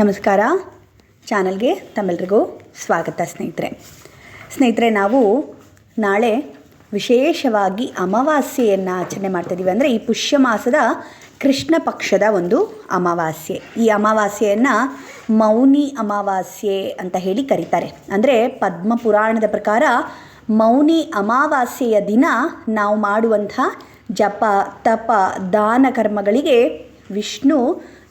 ನಮಸ್ಕಾರ. ಚಾನಲ್ಗೆ ತಮ್ಮೆಲ್ರಿಗೂ ಸ್ವಾಗತ ಸ್ನೇಹಿತರೆ. ಸ್ನೇಹಿತರೆ, ನಾವು ನಾಳೆ ವಿಶೇಷವಾಗಿ ಅಮಾವಾಸ್ಯೆಯನ್ನು ಆಚರಣೆ ಮಾಡ್ತಾಯಿದ್ದೀವಿ ಅಂದರೆ ಈ ಪುಷ್ಯ ಮಾಸದ ಕೃಷ್ಣ ಪಕ್ಷದ ಒಂದು ಅಮಾವಾಸ್ಯೆ. ಈ ಅಮಾವಾಸ್ಯೆಯನ್ನು ಮೌನಿ ಅಮಾವಾಸ್ಯೆ ಅಂತ ಹೇಳಿ ಕರೀತಾರೆ. ಅಂದರೆ ಪದ್ಮ ಪುರಾಣದ ಪ್ರಕಾರ ಮೌನಿ ಅಮಾವಾಸ್ಯೆಯ ದಿನ ನಾವು ಮಾಡುವಂಥ ಜಪ, ತಪ, ದಾನ ಕರ್ಮಗಳಿಗೆ ವಿಷ್ಣು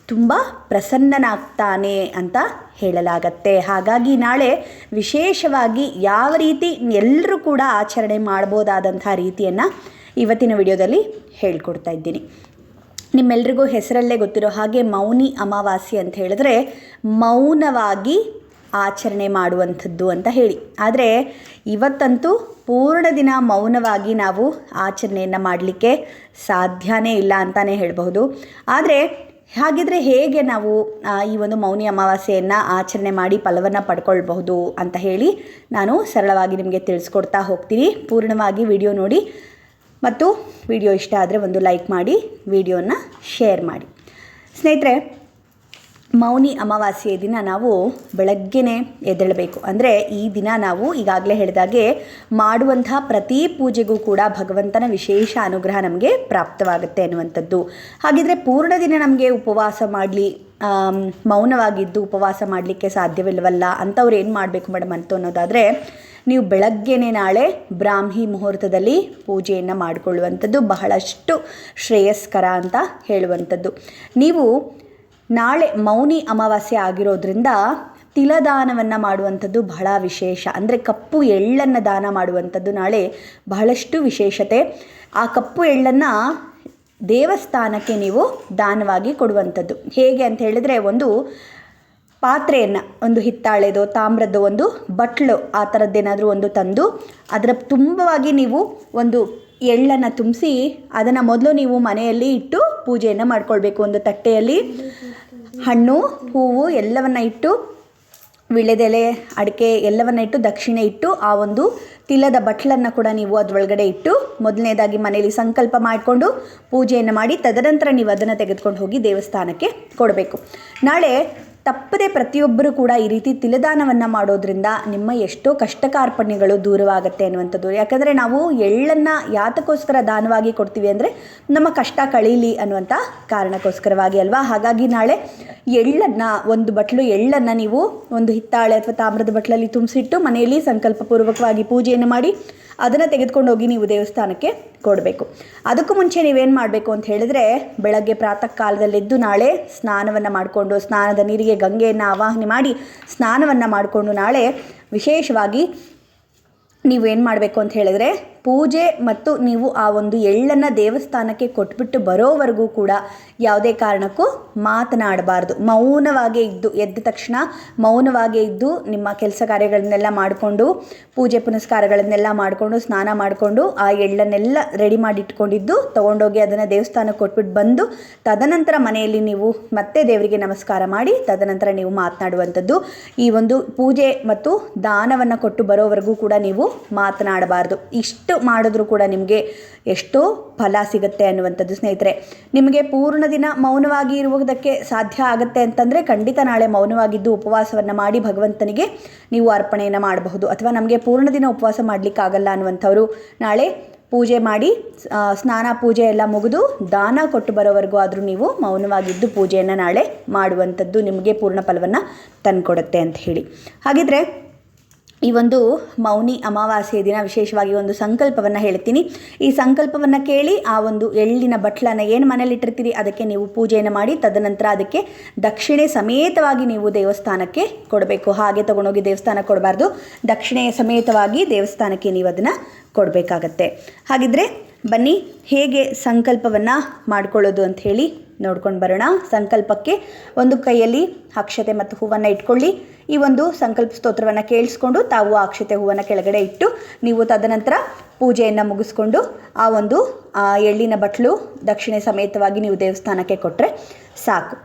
ತುಂಬ ಪ್ರಸನ್ನನಾಗ್ತಾನೆ ಅಂತ ಹೇಳಲಾಗತ್ತೆ. ಹಾಗಾಗಿ ನಾಳೆ ವಿಶೇಷವಾಗಿ ಯಾವ ರೀತಿ ಎಲ್ಲರೂ ಕೂಡ ಆಚರಣೆ ಮಾಡ್ಬೋದಾದಂಥ ರೀತಿಯನ್ನು ಇವತ್ತಿನ ವಿಡಿಯೋದಲ್ಲಿ ಹೇಳ್ಕೊಡ್ತಾ ಇದ್ದೀನಿ. ನಿಮ್ಮೆಲ್ರಿಗೂ ಹೆಸರಲ್ಲೇ ಗೊತ್ತಿರೋ ಹಾಗೆ ಮೌನಿ ಅಮಾವಾಸ್ಯೆ ಅಂತ ಹೇಳಿದ್ರೆ ಮೌನವಾಗಿ ಆಚರಣೆ ಮಾಡುವಂಥದ್ದು ಅಂತ ಹೇಳಿ. ಆದರೆ ಇವತ್ತಂತೂ ಪೂರ್ಣ ದಿನ ಮೌನವಾಗಿ ನಾವು ಆಚರಣೆಯನ್ನು ಮಾಡಲಿಕ್ಕೆ ಸಾಧ್ಯನೇ ಇಲ್ಲ ಅಂತಲೇ ಹೇಳಬಹುದು. ಆದರೆ ಹಾಗಿದ್ರೆ ಹೇಗೆ ನಾವು ಈ ಒಂದು ಮೌನಿ ಅಮಾವಾಸ್ಯೆಯನ್ನು ಆಚರಣೆ ಮಾಡಿ ಫಲವನ್ನು ಪಡ್ಕೊಳ್ಬಹುದು ಅಂತ ಹೇಳಿ ನಾನು ಸರಳವಾಗಿ ನಿಮಗೆ ತಿಳಿಸ್ಕೊಡ್ತಾ ಹೋಗ್ತೀನಿ. ಪೂರ್ಣವಾಗಿ ವಿಡಿಯೋ ನೋಡಿ. ಮತ್ತು ವಿಡಿಯೋ ಇಷ್ಟ ಆದರೆ ಒಂದು ಲೈಕ್ ಮಾಡಿ, ವಿಡಿಯೋನ ಶೇರ್ ಮಾಡಿ. ಸ್ನೇಹಿತರೆ ಮೌನಿ ಅಮಾವಾಸ್ಯೆ ದಿನ ನಾವು ಬೆಳಗ್ಗೆನೇ ಎದ್ದೇಳಬೇಕು. ಅಂದರೆ ಈ ದಿನ ನಾವು ಈಗಾಗಲೇ ಹೇಳಿದಾಗೆ ಮಾಡುವಂತಹ ಪ್ರತಿ ಪೂಜೆಗೂ ಕೂಡ ಭಗವಂತನ ವಿಶೇಷ ಅನುಗ್ರಹ ನಮಗೆ ಪ್ರಾಪ್ತವಾಗುತ್ತೆ ಅನ್ನುವಂಥದ್ದು. ಹಾಗಿದ್ರೆ ಪೂರ್ಣ ದಿನ ನಮಗೆ ಉಪವಾಸ ಮಾಡಲಿ ಮೌನವಾಗಿದ್ದು ಉಪವಾಸ ಮಾಡಲಿಕ್ಕೆ ಸಾಧ್ಯವಿಲ್ಲವಲ್ಲ ಅಂಥವ್ರು ಏನು ಮಾಡಬೇಕು ಮೇಡಮ್ ಅಂತ ಅನ್ನೋದಾದರೆ ನೀವು ಬೆಳಗ್ಗೆನೇ ನಾಳೆ ಬ್ರಾಹ್ಮಿ ಮುಹೂರ್ತದಲ್ಲಿ ಪೂಜೆಯನ್ನು ಮಾಡಿಕೊಳ್ಳುವಂಥದ್ದು ಬಹಳಷ್ಟು ಶ್ರೇಯಸ್ಕರ ಅಂತ ಹೇಳುವಂಥದ್ದು. ನೀವು ನಾಳೆ ಮೌನಿ ಅಮಾವಾಸ್ಯೆ ಆಗಿರೋದ್ರಿಂದ ತಿಲದಾನವನ್ನು ಮಾಡುವಂಥದ್ದು ಬಹಳ ವಿಶೇಷ. ಅಂದರೆ ಕಪ್ಪು ಎಳ್ಳನ್ನು ದಾನ ಮಾಡುವಂಥದ್ದು ನಾಳೆ ಬಹಳಷ್ಟು ವಿಶೇಷತೆ. ಆ ಕಪ್ಪು ಎಳ್ಳನ್ನು ದೇವಸ್ಥಾನಕ್ಕೆ ನೀವು ದಾನವಾಗಿ ಕೊಡುವಂಥದ್ದು. ಹೇಗೆ ಅಂತ ಹೇಳಿದರೆ ಒಂದು ಪಾತ್ರೆಯನ್ನು, ಒಂದು ಹಿತ್ತಾಳೆದು ತಾಮ್ರದ್ದು ಒಂದು ಬಟ್ಲು, ಆ ಥರದ್ದೇನಾದರೂ ಒಂದು ತಂದು ಅದರ ತುಂಬವಾಗಿ ನೀವು ಒಂದು ಎಳ್ಳನ್ನು ತುಂಬಿಸಿ ಅದನ್ನು ಮೊದಲು ನೀವು ಮನೆಯಲ್ಲಿ ಇಟ್ಟು ಪೂಜೆಯನ್ನು ಮಾಡ್ಕೊಳ್ಬೇಕು. ಒಂದು ತಟ್ಟೆಯಲ್ಲಿ ಹಣ್ಣು, ಹೂವು ಎಲ್ಲವನ್ನು ಇಟ್ಟು ವಿಳೆದೆಲೆ, ಅಡಿಕೆ ಎಲ್ಲವನ್ನ ಇಟ್ಟು ದಕ್ಷಿಣೆ ಇಟ್ಟು ಆ ಒಂದು ತಿಲದ ಬಟ್ಲನ್ನು ಕೂಡ ನೀವು ಅದರೊಳಗಡೆ ಇಟ್ಟು ಮೊದಲನೇದಾಗಿ ಮನೆಯಲ್ಲಿ ಸಂಕಲ್ಪ ಮಾಡಿಕೊಂಡು ಪೂಜೆಯನ್ನು ಮಾಡಿ ತದನಂತರ ನೀವು ಅದನ್ನು ತೆಗೆದುಕೊಂಡು ಹೋಗಿ ದೇವಸ್ಥಾನಕ್ಕೆ ಕೊಡಬೇಕು. ನಾಳೆ ತಪ್ಪದೆ ಪ್ರತಿಯೊಬ್ಬರೂ ಕೂಡ ಈ ರೀತಿ ತಿಲದಾನವನ್ನು ಮಾಡೋದ್ರಿಂದ ನಿಮ್ಮ ಎಷ್ಟೋ ಕಷ್ಟ ಕಾರ್ಪಣ್ಯಗಳು ದೂರವಾಗುತ್ತೆ ಅನ್ನುವಂಥದ್ದು. ಯಾಕಂದರೆ ನಾವು ಎಳ್ಳನ್ನು ಯಾತಕ್ಕೋಸ್ಕರ ದಾನವಾಗಿ ಕೊಡ್ತೀವಿ ಅಂದರೆ ನಮ್ಮ ಕಷ್ಟ ಕಳೀಲಿ ಅನ್ನುವಂಥ ಕಾರಣಕ್ಕೋಸ್ಕರವಾಗಿ ಅಲ್ವಾ? ಹಾಗಾಗಿ ನಾಳೆ ಎಳ್ಳನ್ನು, ಒಂದು ಬಟ್ಲು ಎಳ್ಳನ್ನು ನೀವು ಒಂದು ಹಿತ್ತಾಳೆ ಅಥವಾ ತಾಮ್ರದ ಬಟ್ಲಲ್ಲಿ ತುಂಬಿಸಿಟ್ಟು ಮನೆಯಲ್ಲಿ ಸಂಕಲ್ಪಪೂರ್ವಕವಾಗಿ ಪೂಜೆಯನ್ನು ಮಾಡಿ ಅದನ್ನು ತೆಗೆದುಕೊಂಡು ಹೋಗಿ ನೀವು ದೇವಸ್ಥಾನಕ್ಕೆ ಕೊಡಬೇಕು. ಅದಕ್ಕೂ ಮುಂಚೆ ನೀವೇನು ಮಾಡಬೇಕು ಅಂತ ಹೇಳಿದ್ರೆ, ಬೆಳಗ್ಗೆ ಪ್ರಾತಃ ಕಾಲದಲ್ಲೆದ್ದು ನಾಳೆ ಸ್ನಾನವನ್ನು ಮಾಡಿಕೊಂಡು, ಸ್ನಾನದ ನೀರಿಗೆ ಗಂಗೆಯನ್ನು ಆವಾಹನೆ ಮಾಡಿ ಸ್ನಾನವನ್ನು ಮಾಡಿಕೊಂಡು ನಾಳೆ ವಿಶೇಷವಾಗಿ ನೀವೇನು ಮಾಡಬೇಕು ಅಂತ ಹೇಳಿದ್ರೆ ಪೂಜೆ ಮತ್ತು ನೀವು ಆ ಒಂದು ಎಳ್ಳನ್ನು ದೇವಸ್ಥಾನಕ್ಕೆ ಕೊಟ್ಬಿಟ್ಟು ಬರೋವರೆಗೂ ಕೂಡ ಯಾವುದೇ ಕಾರಣಕ್ಕೂ ಮಾತನಾಡಬಾರ್ದು. ಮೌನವಾಗೇ ಇದ್ದು, ಎದ್ದ ತಕ್ಷಣ ಮೌನವಾಗೇ ಇದ್ದು, ನಿಮ್ಮ ಕೆಲಸ ಕಾರ್ಯಗಳನ್ನೆಲ್ಲ ಮಾಡಿಕೊಂಡು, ಪೂಜೆ ಪುನಸ್ಕಾರಗಳನ್ನೆಲ್ಲ ಮಾಡಿಕೊಂಡು, ಸ್ನಾನ ಮಾಡಿಕೊಂಡು ಆ ಎಳ್ಳನ್ನೆಲ್ಲ ರೆಡಿ ಮಾಡಿ ಇಟ್ಕೊಂಡಿದ್ದು ತೊಗೊಂಡೋಗಿ ಅದನ್ನು ದೇವಸ್ಥಾನಕ್ಕೆ ಕೊಟ್ಬಿಟ್ಟು ಬಂದು, ತದನಂತರ ಮನೆಯಲ್ಲಿ ನೀವು ಮತ್ತೆ ದೇವರಿಗೆ ನಮಸ್ಕಾರ ಮಾಡಿ, ತದನಂತರ ನೀವು ಮಾತನಾಡುವಂಥದ್ದು. ಈ ಒಂದು ಪೂಜೆ ಮತ್ತು ದಾನವನ್ನು ಕೊಟ್ಟು ಬರೋವರೆಗೂ ಕೂಡ ನೀವು ಮಾತನಾಡಬಾರ್ದು. ಇಷ್ಟು ಮಾಡಿದ್ರೂ ಕೂಡ ನಿಮಗೆ ಎಷ್ಟೋ ಫಲ ಸಿಗುತ್ತೆ ಅನ್ನುವಂಥದ್ದು ಸ್ನೇಹಿತರೆ. ನಿಮಗೆ ಪೂರ್ಣ ದಿನ ಮೌನವಾಗಿ ಇರುವುದಕ್ಕೆ ಸಾಧ್ಯ ಆಗುತ್ತೆ ಅಂತಂದರೆ ಖಂಡಿತ ನಾಳೆ ಮೌನವಾಗಿದ್ದು ಉಪವಾಸವನ್ನು ಮಾಡಿ ಭಗವಂತನಿಗೆ ನೀವು ಅರ್ಪಣೆಯನ್ನು ಮಾಡಬಹುದು. ಅಥವಾ ನಮಗೆ ಪೂರ್ಣ ದಿನ ಉಪವಾಸ ಮಾಡಲಿಕ್ಕಾಗಲ್ಲ ಅನ್ನುವಂಥವ್ರು ನಾಳೆ ಪೂಜೆ ಮಾಡಿ ಸ್ನಾನ ಪೂಜೆ ಎಲ್ಲ ಮುಗಿದು ದಾನ ಕೊಟ್ಟು ಬರೋವರೆಗೂ ಆದರೂ ನೀವು ಮೌನವಾಗಿದ್ದು ಪೂಜೆಯನ್ನು ನಾಳೆ ಮಾಡುವಂಥದ್ದು ನಿಮಗೆ ಪೂರ್ಣ ಫಲವನ್ನು ತಂದುಕೊಡುತ್ತೆ ಅಂತ ಹೇಳಿ. ಹಾಗಿದ್ರೆ ಈ ಒಂದು ಮೌನಿ ಅಮಾವಾಸ್ಯೆಯ ದಿನ ವಿಶೇಷವಾಗಿ ಒಂದು ಸಂಕಲ್ಪವನ್ನು ಹೇಳ್ತೀನಿ ಈ ಸಂಕಲ್ಪವನ್ನು ಕೇಳಿ ಆ ಒಂದು ಎಳ್ಳಿನ ಬಟ್ಲನ್ನು ಏನು ಮನೇಲಿಟ್ಟಿರ್ತೀರಿ ಅದಕ್ಕೆ ನೀವು ಪೂಜೆಯನ್ನು ಮಾಡಿ, ತದನಂತರ ಅದಕ್ಕೆ ದಕ್ಷಿಣೆ ಸಮೇತವಾಗಿ ನೀವು ದೇವಸ್ಥಾನಕ್ಕೆ ಕೊಡಬೇಕು. ಹಾಗೆ ತಗೊಂಡೋಗಿ ದೇವಸ್ಥಾನಕ್ಕೆ ಕೊಡಬಾರ್ದು. ದಕ್ಷಿಣೆಯ ಸಮೇತವಾಗಿ ದೇವಸ್ಥಾನಕ್ಕೆ ನೀವು ಅದನ್ನು ಕೊಡಬೇಕಾಗತ್ತೆ. ಹಾಗಿದ್ರೆ ಬನ್ನಿ ಹೇಗೆ ಸಂಕಲ್ಪವನ್ನು ಮಾಡಿಕೊಳ್ಳೋದು ಹೇಳಿ ನೋಡ್ಕೊಂಡು ಬರೋಣ. ಸಂಕಲ್ಪಕ್ಕೆ ಒಂದು ಕೈಯಲ್ಲಿ ಅಕ್ಷತೆ ಮತ್ತು ಹೂವನ್ನು ಇಟ್ಕೊಳ್ಳಿ. ಈ ಒಂದು ಸಂಕಲ್ಪ ಸ್ತೋತ್ರವನ್ನು ಕೇಳಿಸ್ಕೊಂಡು ತಾವು ಅಕ್ಷತೆ ಹೂವನ್ನು ಕೆಳಗಡೆ ಇಟ್ಟು ನೀವು ತದನಂತರ ಪೂಜೆಯನ್ನು ಮುಗಿಸ್ಕೊಂಡು ಆ ಒಂದು ಎಳ್ಳಿನ ಬಟ್ಲು ದಕ್ಷಿಣೆ ಸಮೇತವಾಗಿ ನೀವು ದೇವಸ್ಥಾನಕ್ಕೆ ಕೊಟ್ಟರೆ ಸಾಕು.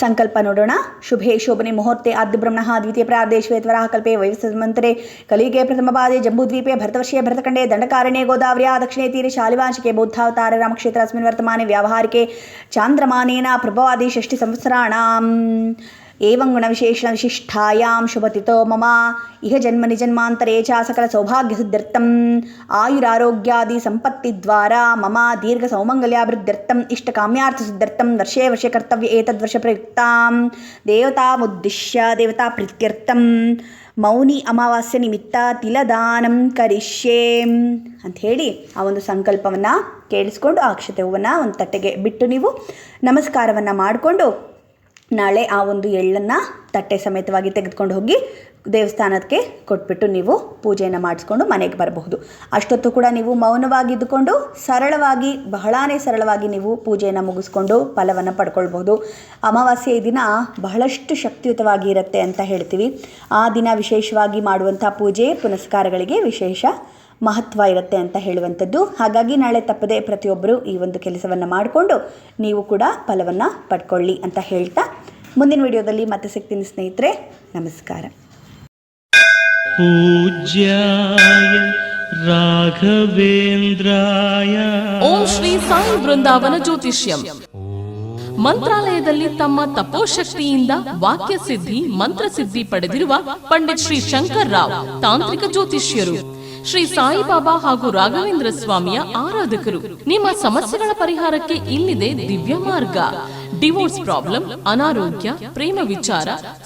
ಸಂಕಲ್ಪ ನೋಡೋಣ. ಶುಭೆ ಶೋಭನೆ ಮುಹೂರ್ತೆ ಆದ್ಯ ಬ್ರಹ್ಮಣ ದ್ವಿತೀಯ ಪ್ರಾದೇಶ್ವೇತ್ವರ ಕಲ್ಪೆ ವೈವಸ್ಮಂತರೆ ಕಲಿಗೆ ಪ್ರಥಮ ಪಾದೆ ಜಂಬೂದ್ವೀಪೆ ಭರತವರ್ಷೆ ಭರತಖಂಡೆ ದಂಡಕಾರಣ್ಯ ಗೋದಾವರ್ಯ ದಕ್ಷಿಣೆ ತೀರೆ ಶಾಲಿವಾಂಶಿಕೆ ಬೌದ್ಧಾವತಾರ ರಾಮಕ್ಷೇತ್ರ ಅಸ್ಮಿನ್ ವರ್ತಮಾನೆ ವ್ಯಾವಹಾರಿಕೆ ಚಾಂದ್ರಮಾನೇನ ಪ್ರಭವಾದಿ ಷಷ್ಟಿ ಸಂವತ್ಸರಾಣಾಂ. ಏವಂ ಗುಣವಿಶೇಷಣ ವಿಶಿಷ್ಟಾಯಾಂ ಶುಭತಿತೋ ಮಮ ಇಹ ಜನ್ಮನಿ ನಿಜನ್ಮಾಂತರೇ ಚ ಸಕಲ ಸೌಭಾಗ್ಯಸಿದ್ಧರ್ಥಂ ಆಯುರಾರೋಗ್ಯಾದಿ ಸಂಪತ್ತಿದ್ವಾರ ಮಮ ದೀರ್ಘ ಸೌಮಂಗಲ್ಯಾಭಿವೃದ್ಧರ್ಥಂ ಇಷ್ಟಕಾಮ್ಯಾರ್ಥಸಿದ್ಧರ್ಥಂ ವರ್ಷೇ ವರ್ಷ ಕರ್ತವ್ಯ ಏತದ್ವರ್ಷ ಪ್ರಯುಕ್ತಾಂ ದೇವತಾಮುದ್ದಿಶ್ಯ ದೇವತಾ ಪ್ರೀತ್ಯರ್ಥಂ ಮೌನಿ ಅಮಾವಾಸ್ಯ ನಿಮಿತ್ತ ತಿಲದಾನಂ ಕರಿಷ್ಯೆ ಅಂತ ಹೇಳಿ ಆ ಒಂದು ಸಂಕಲ್ಪವನ್ನು ಕೇಳಿಸ್ಕೊಂಡು, ಆ ಅಕ್ಷತೆ ಹೂವನ್ನು ಒಂದು ತಟ್ಟೆಗೆ ಬಿಟ್ಟು ನೀವು ನಮಸ್ಕಾರವನ್ನು ಮಾಡಿಕೊಂಡು ನಾಳೆ ಆ ಒಂದು ಎಳ್ಳನ್ನು ತಟ್ಟೆ ಸಮೇತವಾಗಿ ತೆಗೆದುಕೊಂಡು ಹೋಗಿ ದೇವಸ್ಥಾನಕ್ಕೆ ಕೊಟ್ಬಿಟ್ಟು ನೀವು ಪೂಜೆಯನ್ನು ಮಾಡಿಸ್ಕೊಂಡು ಮನೆಗೆ ಬರಬಹುದು. ಅಷ್ಟೊತ್ತು ಕೂಡ ನೀವು ಮೌನವಾಗಿದ್ದುಕೊಂಡು ಸರಳವಾಗಿ, ಬಹಳಾನೇ ಸರಳವಾಗಿ ನೀವು ಪೂಜೆಯನ್ನು ಮುಗಿಸ್ಕೊಂಡು ಫಲವನ್ನು ಪಡ್ಕೊಳ್ಬಹುದು. ಅಮಾವಾಸ್ಯೆ ದಿನ ಬಹಳಷ್ಟು ಶಕ್ತಿಯುತವಾಗಿ ಇರುತ್ತೆ ಅಂತ ಹೇಳ್ತೀವಿ. ಆ ದಿನ ವಿಶೇಷವಾಗಿ ಮಾಡುವಂಥ ಪೂಜೆ ಪುನಸ್ಕಾರಗಳಿಗೆ ವಿಶೇಷ ಮಹತ್ವ ಇರುತ್ತೆ ಅಂತ ಹೇಳುವಂಥದ್ದು. ಹಾಗಾಗಿ ನಾಳೆ ತಪ್ಪದೆ ಪ್ರತಿಯೊಬ್ಬರು ಈ ಒಂದು ಕೆಲಸವನ್ನು ಮಾಡಿಕೊಂಡು ನೀವು ಕೂಡ ಫಲವನ್ನು ಪಡ್ಕೊಳ್ಳಿ ಅಂತ ಹೇಳ್ತಾ ಮುಂದಿನ ವಿಡಿಯೋದಲ್ಲಿ ಮತ್ತೆ ಸಿಗ್ತೀನಿ ಸ್ನೇಹಿತರೆ ನಮಸ್ಕಾರ. ಪೂಜ್ಯಾಯ ರಾಘವೇಂದ್ರಾಯ. ಓಂ ಶ್ರೀ ಸಾಯಿ ಬೃಂದಾವನ ಜ್ಯೋತಿಷ್ಯಂ. ಮಂತ್ರಾಲಯದಲ್ಲಿ ತಮ್ಮ ತಪೋಶಕ್ತಿಯಿಂದ ವಾಕ್ಯ ಸಿದ್ಧಿ ಮಂತ್ರ ಸಿದ್ಧಿ ಪಡೆದಿರುವ ಪಂಡಿತ್ ಶ್ರೀ ಶಂಕರ್ ರಾವ್ ತಾಂತ್ರಿಕ ಜ್ಯೋತಿಷ್ಯರು. ಶ್ರೀ ಸಾಯಿಬಾಬಾ ಹಾಗೂ ರಾಘವೇಂದ್ರ ಸ್ವಾಮಿಯ ಆರಾಧಕರು. ನಿಮ್ಮ ಸಮಸ್ಯೆಗಳ ಪರಿಹಾರಕ್ಕೆ ಇಲ್ಲಿದೆ ದಿವ್ಯ ಮಾರ್ಗ. ಡಿವೋರ್ಸ್ ಪ್ರಾಬ್ಲಮ್, ಅನಾರೋಗ್ಯ, ಪ್ರೇಮ ವಿಚಾರ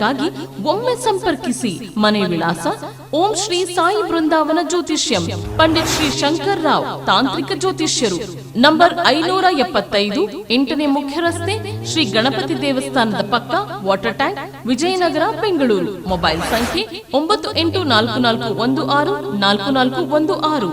ಜೀವನಕ್ಕಾಗಿ ಒಮ್ಮೆ ಸಂಪರ್ಕಿಸಿ. ಮನೆ ವಿಳಾಸ ಓಂ ಶ್ರೀ ಸಾಯಿ ಬೃಂದಾವನ ಜ್ಯೋತಿಷ್ಯಂ. ಪಂಡಿತ್ ಶ್ರೀ ಶಂಕರ್ ರಾವ್, ತಾಂತ್ರಿಕ ಜ್ಯೋತಿಷ್ಯರು. ನಂಬರ್ ಐನೂರ ಎಪ್ಪತ್ತೈದು ಎಂಟನೇ ಮುಖ್ಯ ರಸ್ತೆ ಶ್ರೀ ಗಣಪತಿ ದೇವಸ್ಥಾನದ ಪಕ್ಕ water tank, Vijayanagara, Bengaluru. Mobile ಸಂಖ್ಯೆ ಒಂಬತ್ತು ಎಂಟು ನಾಲ್ಕು ನಾಲ್ಕು ಒಂದು ಆರು ನಾಲ್ಕು ನಾಲ್ಕು ಒಂದು ಆರು.